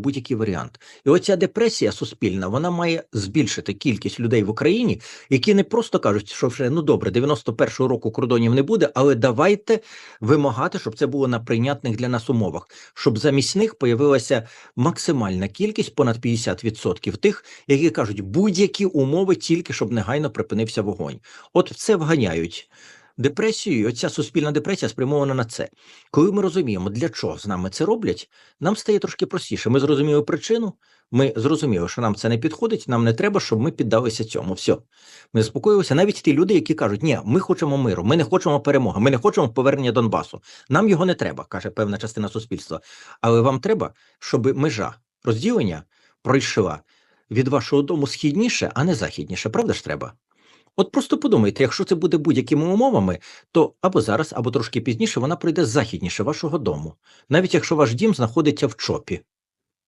будь-який варіант. І оця депресія суспільна вона має збільшити кількість людей в Україні, які не просто кажуть, що вже ну добре, 91-го року кордонів не буде, але давайте вимагати, щоб це було на прийнятних для нас умовах, щоб замість них появилася максимальна кількість, понад 50% тих, які кажуть будь-які умови, тільки щоб негайно припинився вогонь. От це вганяють. Депресію, оця суспільна депресія спрямована на це. Коли ми розуміємо, для чого з нами це роблять, нам стає трошки простіше. Ми зрозуміли причину, ми зрозуміли, що нам це не підходить, нам не треба, щоб ми піддалися цьому. Все. Ми заспокоїлися. Навіть ті люди, які кажуть, ні, ми хочемо миру, ми не хочемо перемоги, ми не хочемо повернення Донбасу. Нам його не треба, каже певна частина суспільства. Але вам треба, щоб межа розділення пройшла від вашого дому східніше, а не західніше. Правда ж треба? От просто подумайте, якщо це буде будь-якими умовами, то або зараз, або трошки пізніше вона пройде західніше вашого дому, навіть якщо ваш дім знаходиться в чопі.